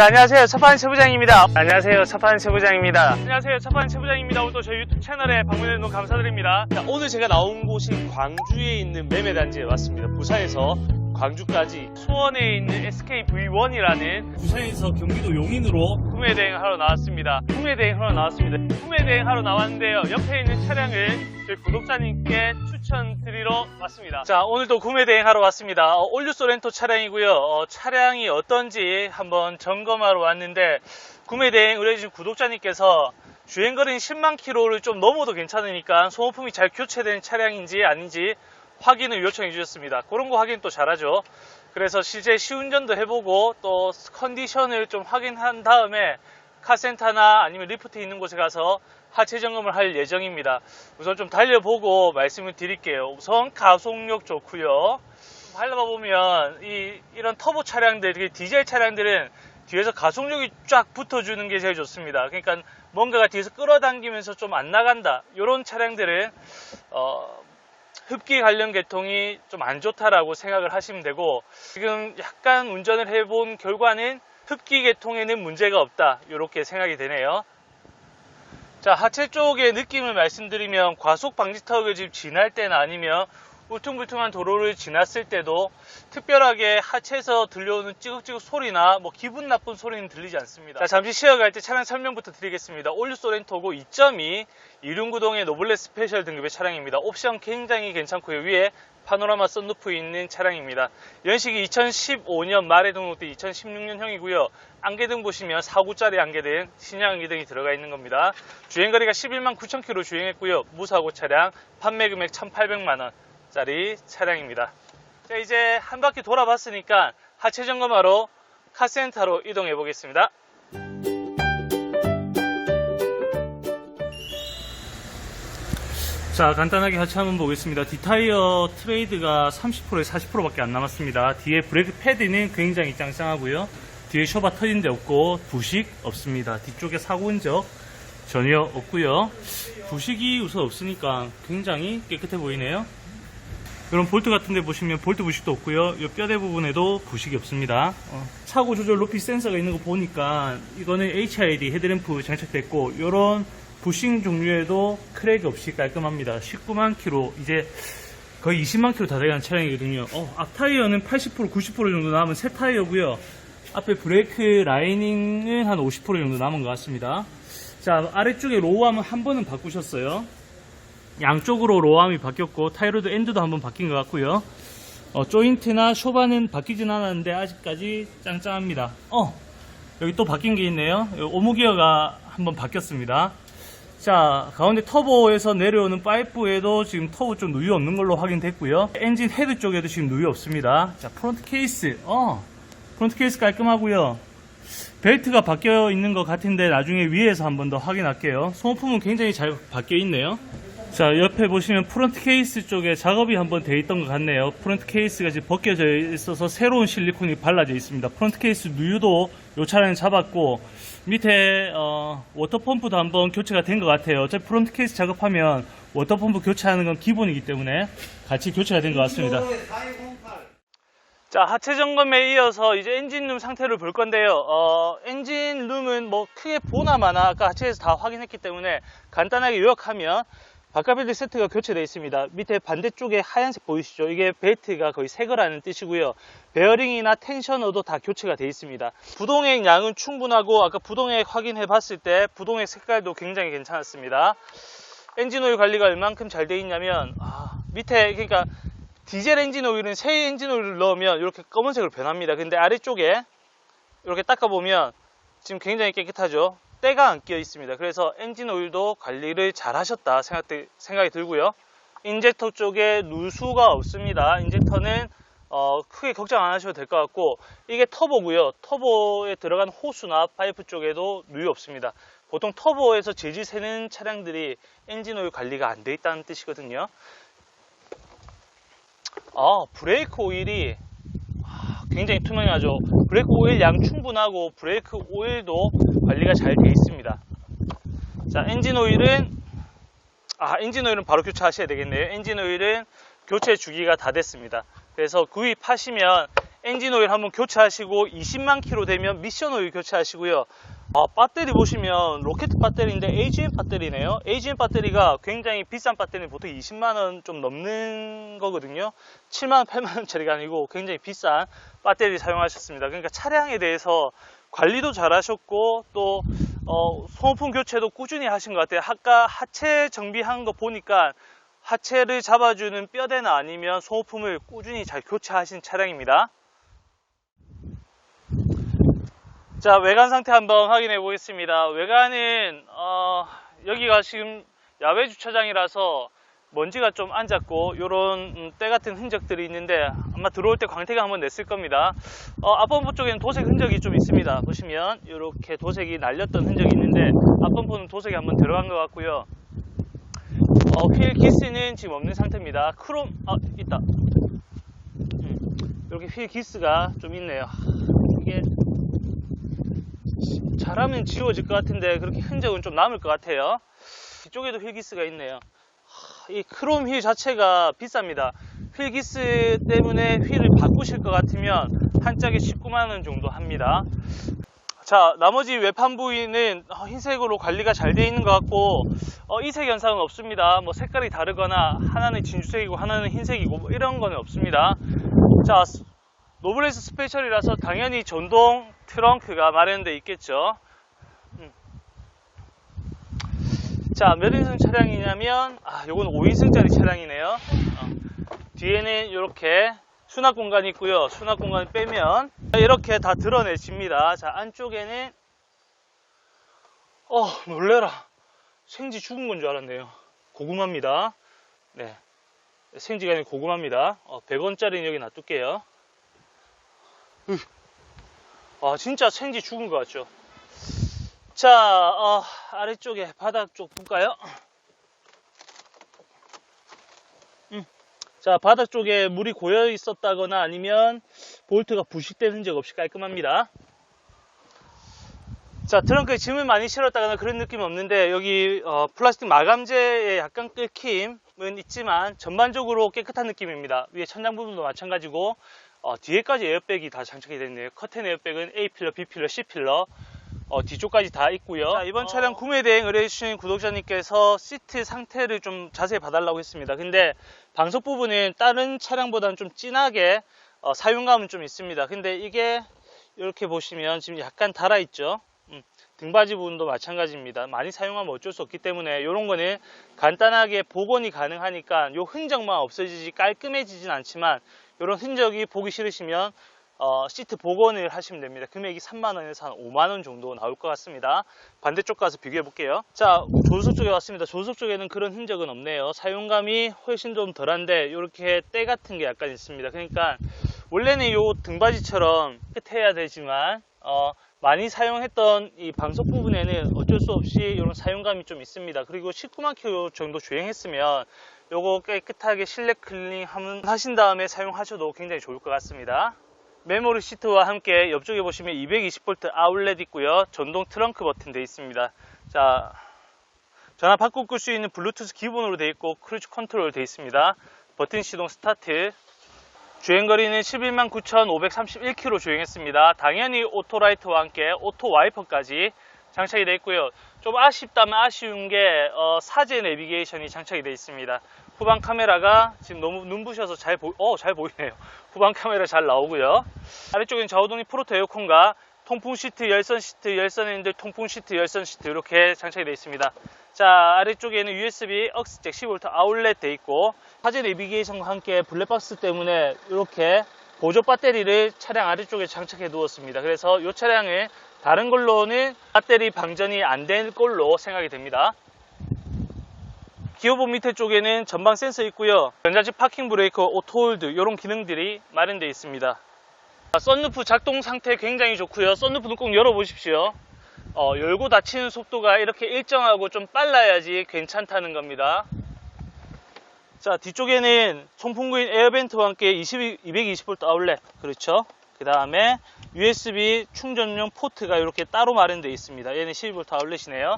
자, 안녕하세요. 첫판 세부장입니다. 안녕하세요. 첫판 세부장입니다. 안녕하세요. 첫판 세부장입니다. 오늘 또 저희 유튜브 채널에 방문해 주셔서 감사드립니다. 자, 오늘 제가 나온 곳이 광주에 있는 매매단지에 왔습니다. 부산에서 광주까지 수원에 있는 SKV1이라는 부산에서 경기도 용인으로 구매 대행하러 나왔습니다. 구매 대행하러 나왔습니다. 구매 대행하러 나왔는데요. 옆에 있는 차량을 저희 구독자님께 추천드리러 왔습니다. 자, 오늘도 구매 대행하러 왔습니다. 어, 올류소 렌토 차량이고요. 어, 차량이 어떤지 한번 점검하러 왔는데 구매 대행 의뢰해주신 구독자님께서 주행거리는 10만 킬로를 좀 넘어도 괜찮으니까 소모품이 잘 교체된 차량인지 아닌지 확인을 요청해 주셨습니다. 그런 거 확인 또 잘하죠. 그래서 실제 시운전도 해보고 또 컨디션을 좀 확인한 다음에 카센터나 아니면 리프트 있는 곳에 가서 하체 점검을 할 예정입니다. 우선 좀 달려보고 말씀을 드릴게요. 우선 가속력 좋고요. 달려봐 보면 이 이런 터보 차량들, 디젤 차량들은 뒤에서 가속력이 쫙 붙어주는 게 제일 좋습니다. 그러니까 뭔가가 뒤에서 끌어당기면서 좀 안 나간다. 이런 차량들은 어, 흡기 관련 계통이 좀 안 좋다라고 생각을 하시면 되고 지금 약간 운전을 해본 결과는 흡기 계통에는 문제가 없다 이렇게 생각이 되네요. 자 하체 쪽의 느낌을 말씀드리면 과속 방지턱을 지금 지날 때나 아니면 울퉁불퉁한 도로를 지났을 때도 특별하게 하체에서 들려오는 찌극찌극 소리나 뭐 기분 나쁜 소리는 들리지 않습니다. 자, 잠시 쉬어갈 때 차량 설명부터 드리겠습니다. 올류 소렌토고 2.2 이륜구동의 노블레 스페셜 등급의 차량입니다. 옵션 굉장히 괜찮고요. 위에 파노라마 썬루프 있는 차량입니다. 연식이 2015년 말에 등록된 2016년형이고요. 안개등 보시면 4구짜리 안개등, 신형 안개등이 들어가 있는 겁니다. 주행거리가 11만 9천 킬로 주행했고요. 무사고 차량, 판매 금액 1,800만 원 짜리 차량입니다. 자, 이제 한 바퀴 돌아봤으니까 하체 점검하러 카센터로 이동해 보겠습니다. 자, 간단하게 하체 한번 보겠습니다. 뒷타이어 트레이드가 30%에 40%밖에 안 남았습니다. 뒤에 브레이크 패드는 굉장히 짱짱하고요. 뒤에 쇼바 터진 데 없고 부식 없습니다. 뒤쪽에 사고 흔적 전혀 없고요. 부식이 우선 없으니까 굉장히 깨끗해 보이네요. 이런 볼트 같은 데 보시면 볼트 부식도 없고요. 이 뼈대 부분에도 부식이 없습니다. 어, 차고 조절 높이 센서가 있는 거 보니까 이거는 HID 헤드램프 장착됐고 이런 부싱 종류에도 크랙 없이 깔끔합니다. 19만 킬로 이제 거의 20만 킬로 다 돼가는 차량이거든요. 어, 앞 타이어는 80% 90% 정도 남은 새 타이어고요. 앞에 브레이크 라이닝은 한 50% 정도 남은 것 같습니다. 자 아래쪽에 로우암은 한 번은 바꾸셨어요. 양쪽으로 로암이 바뀌었고 타이로드 엔드도 한번 바뀐 것 같고요. 어, 조인트나 쇼바는 바뀌진 않았는데 아직까지 짱짱합니다. 어 여기 또 바뀐 게 있네요. 오무기어가 한번 바뀌었습니다. 자 가운데 터보에서 내려오는 파이프에도 지금 터보 좀 누유 없는 걸로 확인됐고요. 엔진 헤드 쪽에도 지금 누유 없습니다. 자 프론트 케이스 어 프론트 케이스 깔끔하고요. 벨트가 바뀌어 있는 것 같은데 나중에 위에서 한번 더 확인할게요. 소모품은 굉장히 잘 바뀌어 있네요. 자 옆에 보시면 프론트 케이스 쪽에 작업이 한번 돼 있던 것 같네요. 프론트 케이스가 지금 벗겨져 있어서 새로운 실리콘이 발라져 있습니다. 프론트 케이스 누유도 요 차량은 잡았고 밑에 어, 워터펌프도 한번 교체가 된 것 같아요. 어차피 프론트 케이스 작업하면 워터펌프 교체하는 건 기본이기 때문에 같이 교체가 된 것 같습니다. 자 하체 점검에 이어서 이제 엔진룸 상태를 볼 건데요. 어, 엔진룸은 뭐 크게 보나 마나 아까 하체에서 다 확인했기 때문에 간단하게 요약하면 바깥벨트 세트가 교체되어 있습니다. 밑에 반대쪽에 하얀색 보이시죠? 이게 벨트가 거의 새 거라는 뜻이고요. 베어링이나 텐셔너도 다 교체가 되어 있습니다. 부동액 양은 충분하고 아까 부동액 확인해 봤을 때 부동액 색깔도 굉장히 괜찮았습니다. 엔진 오일 관리가 얼만큼 잘 되어 있냐면 아, 밑에 그러니까 디젤 엔진 오일은 새 엔진 오일을 넣으면 이렇게 검은색으로 변합니다. 근데 아래쪽에 이렇게 닦아보면 지금 굉장히 깨끗하죠. 때가 안 끼어 있습니다. 그래서 엔진 오일도 관리를 잘 하셨다 생각, 생각이 들고요. 인젝터 쪽에 누수가 없습니다. 인젝터는 어, 크게 걱정 안 하셔도 될 것 같고 이게 터보고요. 터보에 들어간 호수나 파이프 쪽에도 누유 없습니다. 보통 터보에서 재질 새는 차량들이 엔진 오일 관리가 안 돼 있다는 뜻이거든요. 아, 브레이크 오일이 굉장히 투명하죠. 브레이크 오일 양 충분하고 브레이크 오일도 관리가 잘 되어 있습니다. 자, 엔진 오일은 아, 엔진 오일은 바로 교체하셔야 되겠네요. 엔진 오일은 교체 주기가 다 됐습니다. 그래서 구입하시면 엔진 오일 한번 교체하시고 20만 킬로 되면 미션 오일 교체하시고요. 아, 배터리 보시면 로켓 배터리인데 AGM 배터리네요. AGM 배터리가 굉장히 비싼 배터리 보통 20만 원 좀 넘는 거거든요. 7만 원, 8만 원짜리가 아니고 굉장히 비싼 배터리 사용하셨습니다. 그러니까 차량에 대해서 관리도 잘 하셨고 또 어, 소모품 교체도 꾸준히 하신 것 같아요. 아까 하체 정비한 거 보니까 하체를 잡아주는 뼈대나 아니면 소모품을 꾸준히 잘 교체하신 차량입니다. 자, 외관 상태 한번 확인해 보겠습니다. 외관은, 어, 여기가 지금 야외 주차장이라서 먼지가 좀 앉았고, 요런 때 같은 흔적들이 있는데, 아마 들어올 때 광택을 한번 냈을 겁니다. 어, 앞범퍼 쪽에는 도색 흔적이 좀 있습니다. 보시면, 이렇게 도색이 날렸던 흔적이 있는데, 앞범퍼는 도색이 한번 들어간 것 같고요. 어, 휠 기스는 지금 없는 상태입니다. 크롬, 아, 있다. 음, 이렇게 휠 기스가 좀 있네요. 이게 잘하면 지워질 것 같은데 그렇게 흔적은 좀 남을 것 같아요. 뒤쪽에도 휠기스가 있네요. 하, 이 크롬 휠 자체가 비쌉니다. 휠기스 때문에 휠을 바꾸실 것 같으면 한 짝에 19만원 정도 합니다. 자, 나머지 외판 부위는 어, 흰색으로 관리가 잘 되어 있는 것 같고, 어, 이색 현상은 없습니다. 뭐 색깔이 다르거나, 하나는 진주색이고, 하나는 흰색이고, 뭐 이런 거는 없습니다. 자, 스- 노블레스 스페셜이라서 당연히 전동 트렁크가 마련되어 있겠죠. 음. 자, 몇 인승 차량이냐면, 아, 요건 5인승짜리 차량이네요. 어, 뒤에는 이렇게 수납 공간이 있고요. 수납 공간을 빼면 이렇게 다 드러내집니다. 자, 안쪽에는 어, 놀래라. 생지 죽은 건 줄 알았네요. 고구마입니다. 네. 생지가 아니고 고구마입니다. 어, 100원짜리는 여기 놔둘게요. 으. 아, 진짜 생지 죽은 것 같죠? 자, 어, 아래쪽에 바닥 쪽 볼까요? 음. 자, 바닥 쪽에 물이 고여 있었다거나 아니면 볼트가 부식된 흔적 없이 깔끔합니다. 자, 트렁크에 짐을 많이 실었다거나 그런 느낌은 없는데 여기 어, 플라스틱 마감재에 약간 끓김은 있지만 전반적으로 깨끗한 느낌입니다. 위에 천장 부분도 마찬가지고 어, 뒤에까지 에어백이 다 장착이 있네요. 커튼 에어백은 A 필러, B 필러, C 필러 어, 뒤쪽까지 다 있고요. 자, 이번 차량 구매 대행 의뢰해주신 구독자님께서 시트 상태를 좀 자세히 봐달라고 했습니다. 근데 방석 부분은 다른 차량보다는 좀 진하게 어, 사용감은 좀 있습니다. 근데 이게 이렇게 보시면 지금 약간 달아있죠. 음, 등받이 부분도 마찬가지입니다. 많이 사용하면 어쩔 수 없기 때문에 이런 거는 간단하게 복원이 가능하니까 요 흔적만 없어지지 깔끔해지진 않지만 이런 흔적이 보기 싫으시면 어, 시트 복원을 하시면 됩니다. 금액이 3만원에서 한 5만원 정도 나올 것 같습니다. 반대쪽 가서 비교해 볼게요. 자, 조수석 쪽에 왔습니다. 조수석 쪽에는 그런 흔적은 없네요. 사용감이 훨씬 좀 덜한데, 이렇게 때 같은 게 약간 있습니다. 그러니까, 원래는 요 등받이처럼 깨끗해야 되지만, 어, 많이 사용했던 이 방석 부분에는 어쩔 수 없이 이런 사용감이 좀 있습니다. 그리고 19만 킬로 정도 주행했으면 요거 깨끗하게 실내 클리닝 하신 다음에 사용하셔도 굉장히 좋을 것 같습니다. 메모리 시트와 함께 옆쪽에 보시면 220V 아울렛 있고요. 전동 트렁크 버튼 되어 있습니다. 자, 전화 바꿔 끌 수 있는 블루투스 기본으로 되어 있고 크루즈 컨트롤 되어 있습니다. 버튼 시동 스타트. 주행거리는 11만 9,531km 주행했습니다. 당연히 오토라이트와 함께 오토 와이퍼까지 장착이 되어 있고요. 좀 아쉽다면 아쉬운 게 어, 사제 내비게이션이 장착이 되어 있습니다. 후방 카메라가 지금 너무 눈부셔서 잘 보, 어, 잘 보이네요. 후방 카메라 잘 나오고요. 아래쪽엔 좌우동이 프로토 에어컨과 통풍 시트, 열선 시트, 열선 핸들, 통풍 시트, 열선 시트 이렇게 장착이 되어 있습니다. 자 아래쪽에는 USB 억스잭 10V 아울렛 되어 있고 사제 내비게이션과 함께 블랙박스 때문에 이렇게 보조 배터리를 차량 아래쪽에 장착해 두었습니다. 그래서 이 차량은 다른 걸로는 배터리 방전이 안 될 걸로 생각이 됩니다. 기어본 밑에 쪽에는 전방 센서 있고요. 전자식 파킹 브레이크, 오토홀드 이런 기능들이 마련되어 있습니다. 자, 썬루프 작동 상태 굉장히 좋고요. 썬루프는 꼭 열어보십시오. 어, 열고 닫히는 속도가 이렇게 일정하고 좀 빨라야지 괜찮다는 겁니다. 자, 뒤쪽에는 송풍구인 에어벤트와 함께 20, 220V 아울렛. 그렇죠. 그 다음에 USB 충전용 포트가 이렇게 따로 마련되어 있습니다. 얘는 12V 아울렛이네요.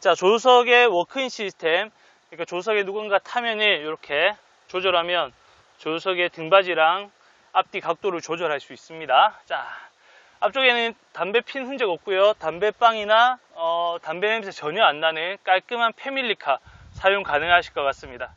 자, 조수석의 워크인 시스템. 그러니까 조수석에 누군가 타면은 이렇게 조절하면 조수석의 등받이랑 앞뒤 각도를 조절할 수 있습니다. 자, 앞쪽에는 담배 핀 흔적 없고요. 담배빵이나 어, 담배 냄새 전혀 안 나는 깔끔한 패밀리카 사용 가능하실 것 같습니다.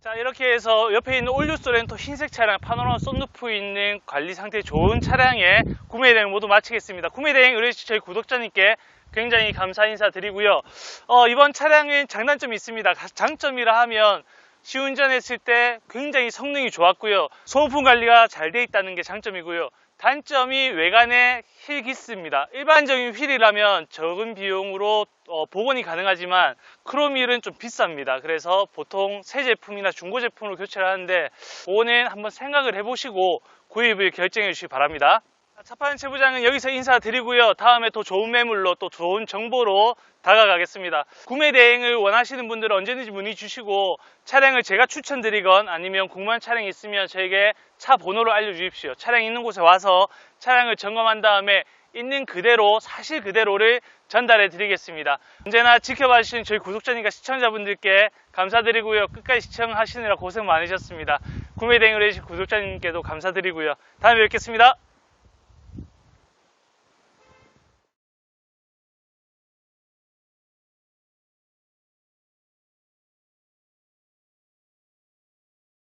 자 이렇게 해서 옆에 있는 올류 소렌토 흰색 차량 파노라마 썬루프 있는 관리 상태 좋은 차량의 구매 대행 모두 마치겠습니다. 구매 대행 의뢰주신 저희 구독자님께 굉장히 감사 인사 드리고요. 어, 이번 차량은 장단점이 있습니다. 장점이라 하면 시운전했을 때 굉장히 성능이 좋았고요. 소모품 관리가 잘 돼 있다는 게 장점이고요. 단점이 외관의 휠 기스입니다. 일반적인 휠이라면 적은 비용으로 어, 복원이 가능하지만 크롬 휠은 좀 비쌉니다. 그래서 보통 새 제품이나 중고 제품으로 교체를 하는데 그거는 한번 생각을 해보시고 구입을 결정해 주시기 바랍니다. 차파현 최부장은 여기서 인사드리고요. 다음에 또 좋은 매물로 또 좋은 정보로 다가가겠습니다. 구매 대행을 원하시는 분들은 언제든지 문의 주시고 차량을 제가 추천드리건 아니면 궁금한 차량이 있으면 저에게 차 번호를 알려주십시오. 차량 있는 곳에 와서 차량을 점검한 다음에 있는 그대로 사실 그대로를 전달해 드리겠습니다. 언제나 지켜봐 주신 저희 구독자님과 시청자분들께 감사드리고요. 끝까지 시청하시느라 고생 많으셨습니다. 구매 대행을 해주신 구독자님께도 감사드리고요. 다음에 뵙겠습니다.